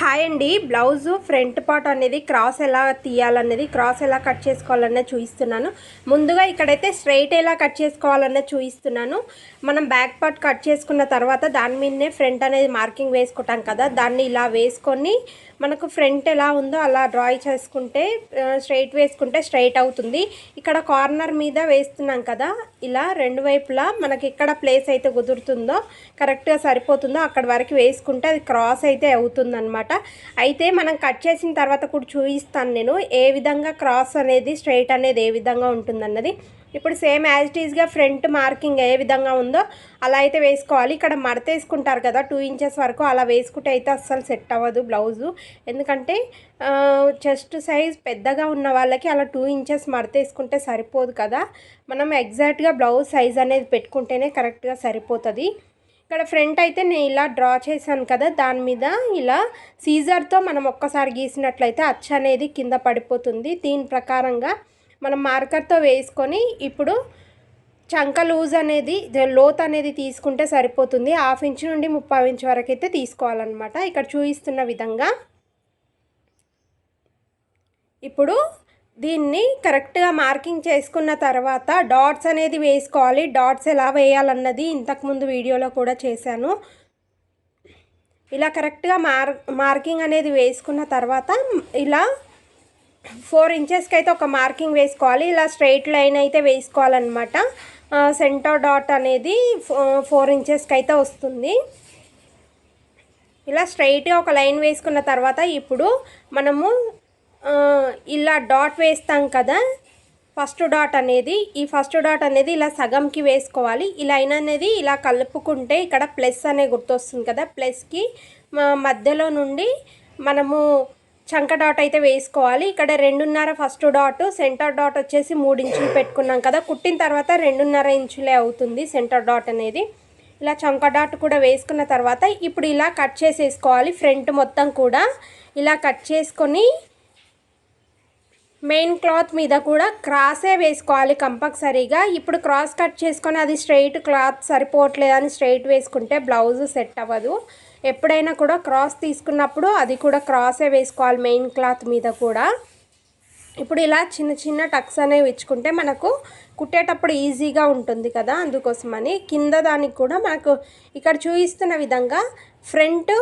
Hi అండి. Blouse front part అనేది cross ఎలా తీయాలనేది క్రాస్ ఎలా కట్ చేసుకోవాలనేది చూపిస్తున్నాను ముందుగా ఇక్కడైతే స్ట్రైట్ ఎలా కట్ చేసుకోవాలనేది చూపిస్తున్నాను మనం బ్యాక్ పార్ట్ కట్ చేసుకున్న తర్వాత దాని మీదనే ఫ్రంట్ అనేది మార్కింగ్ వేసుకుంటాం కదా దాన్ని ఇలా వేసుకొని మనకు ఫ్రంట్ ఎలా ఉందో అలా డ్రా చేసుకుంటే స్ట్రైట్ వేసుకుంటే స్ట్రైట్ అవుతుంది. ఇక్కడ కార్నర్ మీద వేస్తున్నాం కదా ఇలా రెండు వైపులా మనకి ఎక్కడ ప్లేస్ అయితే కుదురుతుందో కరెక్ట్గా సరిపోతుందో అక్కడ వరకు వేసుకుంటే అది క్రాస్ అయితే అవుతుందనమాట అయితే మనం కట్ చేసిన తర్వాత కూడా చూపిస్తాను నేను ఏ విధంగా క్రాస్ అనేది స్ట్రైట్ అనేది ఏ విధంగా ఉంటుందన్నది. ఇప్పుడు same as it front marking ఏ విధంగా ఉందో అలా అయితే వేసుకోవాలి. ఇక్కడ మడత వేసుకుంటారు కదా టూ ఇంచెస్ వరకు అలా వేసుకుంటే అయితే అస్సలు సెట్ అవ్వదు బ్లౌజు ఎందుకంటే చెస్ట్ సైజ్ పెద్దగా ఉన్న వాళ్ళకి అలా టూ ఇంచెస్ మడత వేసుకుంటే సరిపోదు కదా. మనం ఎగ్జాక్ట్గా బ్లౌజ్ సైజ్ అనేది పెట్టుకుంటేనే కరెక్ట్గా సరిపోతుంది. ఇక్కడ ఫ్రంట్ అయితే నేను ఇలా డ్రా చేశాను కదా దాని మీద ఇలా సీజర్తో మనం ఒక్కసారి గీసినట్లయితే అచ్చ అనేది కింద పడిపోతుంది. దీని ప్రకారంగా మనం మార్కర్తో వేసుకొని ఇప్పుడు చంక లూజ్ అనేది లోత్ అనేది తీసుకుంటే సరిపోతుంది. హాఫ్ ఇంచ్ నుండి ముప్పై ఇంచ్ వరకు అయితే తీసుకోవాలన్నమాట. ఇక్కడ చూపిస్తున్న విధంగా ఇప్పుడు దీన్ని కరెక్ట్గా మార్కింగ్ చేసుకున్న తర్వాత డాట్స్ అనేది వేసుకోవాలి. డాట్స్ ఎలా వేయాలన్నది ఇంతకుముందు వీడియోలో కూడా చేశాను. ఇలా కరెక్ట్గా మార్ మార్కింగ్ అనేది వేసుకున్న తర్వాత ఇలా ఫోర్ ఇంచెస్కి అయితే ఒక మార్కింగ్ వేసుకోవాలి. ఇలా స్ట్రైట్ లైన్ అయితే వేసుకోవాలన్నమాట. సెంటర్ డాట్ అనేది ఫోర్ ఇంచెస్కి అయితే వస్తుంది. ఇలా స్ట్రైట్గా ఒక లైన్ వేసుకున్న తర్వాత ఇప్పుడు మనము ఇలా డాట్ వేస్తాం కదా. ఫస్ట్ డాట్ అనేది ఈ ఫస్ట్ డాట్ అనేది ఇలా సగంకి వేసుకోవాలి. ఈ లైన్ అనేది ఇలా కలుపుకుంటే ఇక్కడ ప్లస్ అనే గుర్తొస్తుంది కదా. ప్లస్కి మధ్యలో నుండి మనము చంక డాట్ అయితే వేసుకోవాలి. ఇక్కడ రెండున్నర ఫస్ట్ డాట్ సెంటర్ డాట్ వచ్చేసి మూడు ఇంచులు పెట్టుకున్నాం కదా. కుట్టిన తర్వాత రెండున్నర ఇంచులే అవుతుంది సెంటర్ డాట్ అనేది. ఇలా చంక డాట్ కూడా వేసుకున్న తర్వాత ఇప్పుడు ఇలా కట్ చేసేసుకోవాలి ఫ్రంట్ మొత్తం కూడా. ఇలా కట్ చేసుకొని మెయిన్ క్లాత్ మీద కూడా క్రాసే వేసుకోవాలి కంపల్సరీగా. ఇప్పుడు క్రాస్ కట్ చేసుకొని అది స్ట్రైట్ క్లాత్ సరిపోవట్లేదని స్ట్రైట్ వేసుకుంటే బ్లౌజ్ సెట్ అవ్వదు. ఎప్పుడైనా కూడా క్రాస్ తీసుకున్నప్పుడు అది కూడా క్రాసే వేసుకోవాలి మెయిన్ క్లాత్ మీద కూడా. ఇప్పుడు ఇలా చిన్న చిన్న టక్స్ అనేవి ఇచ్చుకుంటే మనకు కుట్టేటప్పుడు ఈజీగా ఉంటుంది కదా అందుకోసమని కింద దానికి కూడా మనకు ఇక్కడ చూపిస్తున్న విధంగా ఫ్రంట్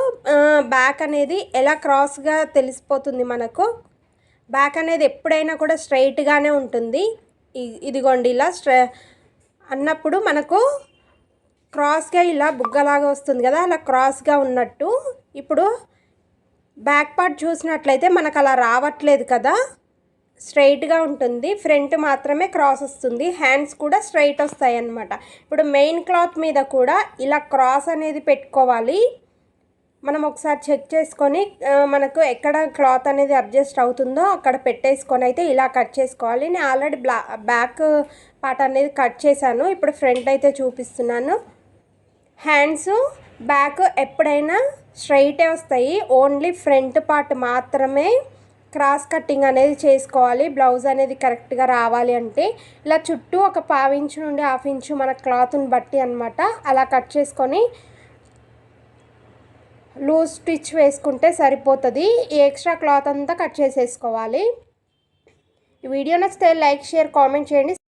బ్యాక్ అనేది ఎలా క్రాస్గా తెలిసిపోతుంది మనకు. బ్యాక్ అనేది ఎప్పుడైనా కూడా స్ట్రైట్గానే ఉంటుంది. ఇదిగోండి ఇలా స్ట్రై అన్నప్పుడు మనకు క్రాస్గా ఇలా బుగ్గలాగా వస్తుంది కదా అలా క్రాస్గా ఉన్నట్టు. ఇప్పుడు బ్యాక్ పార్ట్ చూసినట్లయితే మనకు అలా రావట్లేదు కదా. స్ట్రైట్గా ఉంటుంది ఫ్రంట్ మాత్రమే క్రాస్ వస్తుంది హ్యాండ్స్ కూడా స్ట్రైట్ వస్తాయి అన్నమాట ఇప్పుడు మెయిన్ క్లాత్ మీద కూడా ఇలా క్రాస్ అనేది పెట్టుకోవాలి. మనం ఒకసారి చెక్ చేసుకొని మనకు ఎక్కడ క్లాత్ అనేది అడ్జస్ట్ అవుతుందో అక్కడ పెట్టేసుకొని అయితే ఇలా కట్ చేసుకోవాలి. నేను ఆల్రెడీ బ్లా బ్యాక్ పార్ట్ అనేది కట్ చేశాను. ఇప్పుడు ఫ్రంట్ అయితే చూపిస్తున్నాను. హ్యాండ్స్ బ్యాక్ ఎప్పుడైనా స్ట్రైటే వస్తాయి. ఓన్లీ ఫ్రంట్ పార్ట్ మాత్రమే క్రాస్ కట్టింగ్ అనేది చేసుకోవాలి. బ్లౌజ్ అనేది కరెక్ట్గా రావాలి అంటే ఇలా చుట్టూ ఒక పావించు నుండి హాఫ్ ఇంచు మన క్లాత్ని బట్టి అనమాట అలా కట్ చేసుకొని లూజ్ స్టిచ్ వేసుకుంటే సరిపోతుంది. ఈ ఎక్స్ట్రా క్లాత్ అంతా కట్ చేసేసుకోవాలి. వీడియో నచ్చితే లైక్ షేర్ కామెంట్ చేయండి.